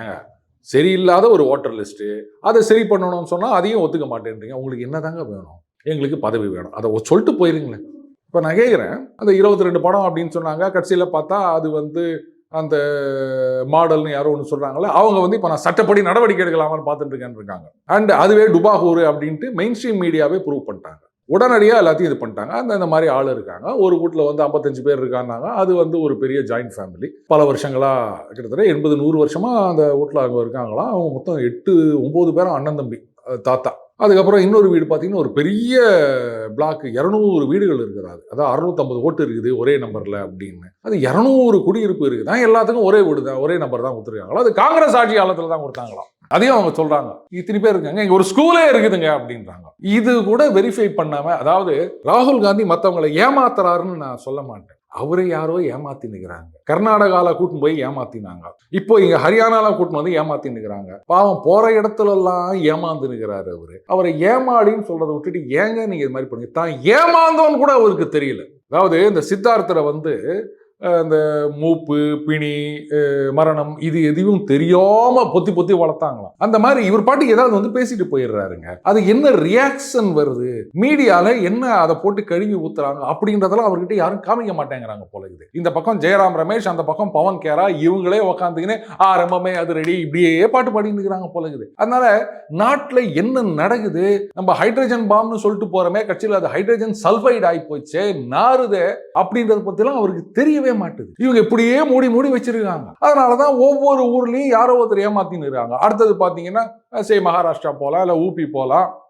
ஏங்க சரியில்லாத ஒரு ஓட்டர் லிஸ்ட்டு அதை சரி பண்ணணும்னு சொன்னால் அதையும் ஒத்துக்க மாட்டேன்றீங்க. உங்களுக்கு என்னதாங்க வேணும்? எங்களுக்கு பதவி வேணும். அதை சொல்லிட்டு போயிருங்களேன். இப்போ நான் கேட்குறேன் அந்த இருபத்தி ரெண்டு படம் அப்படின்னு சொன்னாங்க. கடைசியில் பார்த்தா அது வந்து அந்த மாடல்னு யாரோ ஒன்று சொல்கிறாங்களே அவங்க வந்து இப்போ நான் சட்டப்படி நடவடிக்கை எடுக்கலாமான்னு பார்த்துட்டு இருக்கேன்னு இருக்காங்க. அண்ட் அதுவே டுபாகூர் அப்படின்ட்டு மெயின் ஸ்ட்ரீம் மீடியாவே ப்ரூவ் பண்ணிட்டாங்க. உடனடியாக எல்லாத்தையும் இது பண்ணிட்டாங்க. அந்த இந்த மாதிரி ஆள் இருக்காங்க. ஒரு வீட்டில் வந்து ஐம்பத்தஞ்சு பேர் இருக்காங்க அது வந்து ஒரு பெரிய ஜாயிண்ட் ஃபேமிலி பல வருஷங்களாக கிட்டத்தட்ட எண்பது நூறு வருஷமாக அந்த வீட்டில் அங்கே இருக்காங்களாம் அவங்க மொத்தம் எட்டு ஒம்பது பேரும் அண்ணன் தம்பி தாத்தா. அதுக்கப்புறம் இன்னொரு வீடு பார்த்தீங்கன்னா ஒரு பெரிய பிளாக் இரநூறு வீடுகள் இருக்கிறாரு அதாவது அறுநூத்தம்பது ஓட்டு இருக்குது ஒரே நம்பரில் அப்படின்னு. அது இரநூறு குடியிருப்பு இருக்குது. தான் எல்லாத்துக்கும் ஒரே வீடு தான் ஒரே நம்பர் தான் கொடுத்துருக்காங்களா? அது காங்கிரஸ் ஆட்சி காலத்தில் தான் கொடுத்தாங்களாம். அதையும் அவங்க சொல்றாங்க. இத்தனை பேர் இருக்காங்க. இங்க ஒரு ஸ்கூலே இருக்குதுங்க அப்படின்றாங்க. இது கூட வெரிஃபை பண்ணாம அதாவது ராகுல் காந்தி மற்றவங்களை ஏமாத்துறாருன்னு நான் சொல்ல மாட்டேன். அவரை யாரோ ஏமாத்தி நிற்கிறாங்க கர்நாடகாவில் கூட்டின்னு போய் ஏமாத்தினாங்க. இப்போ இங்க ஹரியானால கூட்டின்னு வந்து ஏமாத்தி நிற்கிறாங்க பாவம் போற இடத்துல எல்லாம் ஏமாந்து நிற்கிறாரு அவரு. அவரை ஏமாடின்னு சொல்றதை விட்டுட்டு ஏங்க நீங்க இது மாதிரி பண்ணுங்க? தான் ஏமாந்தோன்னு கூட அவருக்கு தெரியல. அதாவது இந்த சித்தார்த்தரை வந்து இந்த மூப்பு பிணி மரணம் இது எதையும் தெரியாம பொத்தி பொத்தி வளர்த்தாங்களாம். அந்த மாதிரி இவர் பாட்டுக்கு ஏதாவது வந்து பேசிட்டு போயிடுறாருங்க. அது என்ன ரியாக்ஷன் வருது? மீடியால என்ன அதை போட்டு கழுவி ஊத்துறாங்க? அப்படின்றதெல்லாம் அவர்கிட்ட யாரும் காமிக்க மாட்டேங்கிறாங்க போல இது இந்த பக்கம் ஜெயராம் ரமேஷ் அந்த பக்கம் பவன் கேரா இவங்களே உக்காந்துக்கினே ஆரம்பமே அது ரெடி இப்படியே பாட்டு பாடிட்டு இருக்கிறாங்க போல இருக்குது. அதனால நாட்டுல என்ன நடக்குது? நம்ம ஹைட்ரஜன் பாம்னு சொல்லிட்டு போறோமே கட்சியில் அது ஹைட்ரஜன் சல்ஃபைடு ஆகி போச்சு நாறுதே அப்படின்றத பத்திலாம் அவருக்கு தெரியவே மாட்டுது. இவங்க இப்படியே மூடி மூடி வச்சிருக்காங்க. அதனாலதான் ஒவ்வொரு ஊர்லயும் யாரோ ஒருத்தர் ஏமாத்தின்னு இருக்காங்க. அடுத்தது பாத்தீங்கன்னா சரி மகாராஷ்டிரா போகலாம் இல்லை ஊபி போகலாம்